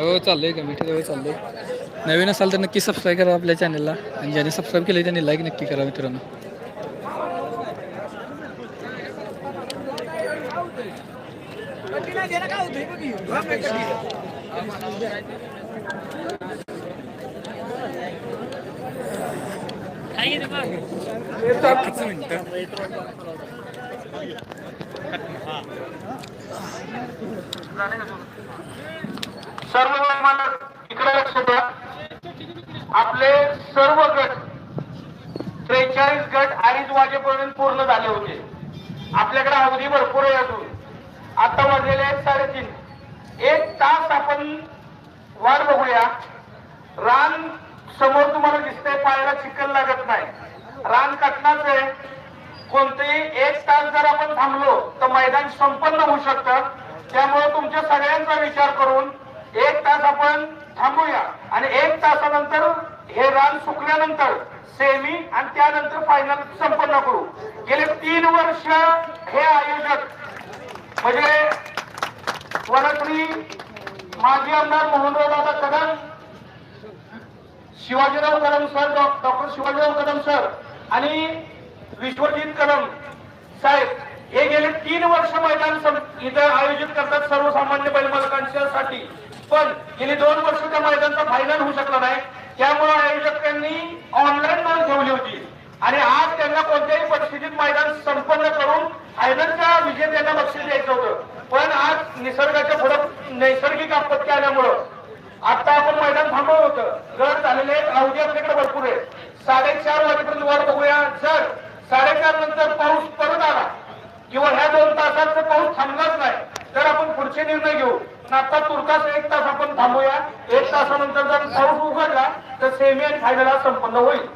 हो चाललंय कमिटी जवळ चाललंय. नवीन असाल तर नक्की सबस्क्राईब करा आपल्या चॅनलला आणि ज्याने सबस्क्राईब केले त्यांनी लाईक नक्की करा मित्रांनो. सर्व मालक इकडे लक्ष द्या. आपले सर्व गट त्रेचाळीस गट अडीच वाजेपर्यंत पूर्ण झाले होते. आपल्याकडे अवधी भरपूर आहे अजून. आता वाजलेले आहेत साडेतीन. एक तास आपण वाट बघूया. रान समोर तुम्हाला दिसतंय पायाला चिखल लागत नाही. रान कटणाच आहे. कोणतेही एक तास जर आपण थांबलो तर मैदान संपन्न होऊ शकतं. त्यामुळे तुमच्या सगळ्यांचा विचार करून एक तास आपण थांबूया. आणि एक तासानंतर हे रान सुकल्यानंतर सेमी आणि त्यानंतर फायनल संपन्न करू. गेले तीन वर्ष हे आयोजक म्हणजे वनश्री माजी आमदार Mohanrao Kadam Shivajirao Kadam sir doctor Shivajirao Kadam sir आणि विश्वजित कदम साहेब हे गेले तीन वर्ष मैदान इथं आयोजित करतात सर्वसामान्य बैलमालकांच्यासाठी पण गेली दोन वर्ष त्या मैदानचा फायनल होऊ शकला नाही. त्यामुळे आयोजकांनी ऑनलाईन नोंद ठेवली होती. आणि आज त्यांना कोणत्याही परिस्थितीत मैदान संपन्न करून फायनलच्या विजेत्यांना बक्षीस द्यायचं होतं. पण आज निसर्गाच्या पुढे नैसर्गिक आपत्ती आल्यामुळं आता आपण मैदान थांबवलं होतं. जर झालेले आहेत अवधी आपल्याकडे भरपूर आहे साडेचार वाजेपर्यंत वाट बघूया. जर साडेचार नंतर पाऊस परत आला किंवा ह्या दोन तासात जर पाऊस थांबलाच नाही तर आपण पुढचे निर्णय घेऊ. आता तुर्तास एक तास आपण थांबूया. एक तासानंतर जर पाऊस उघडला तर सेमी आणि फायनल संपन्न होईल.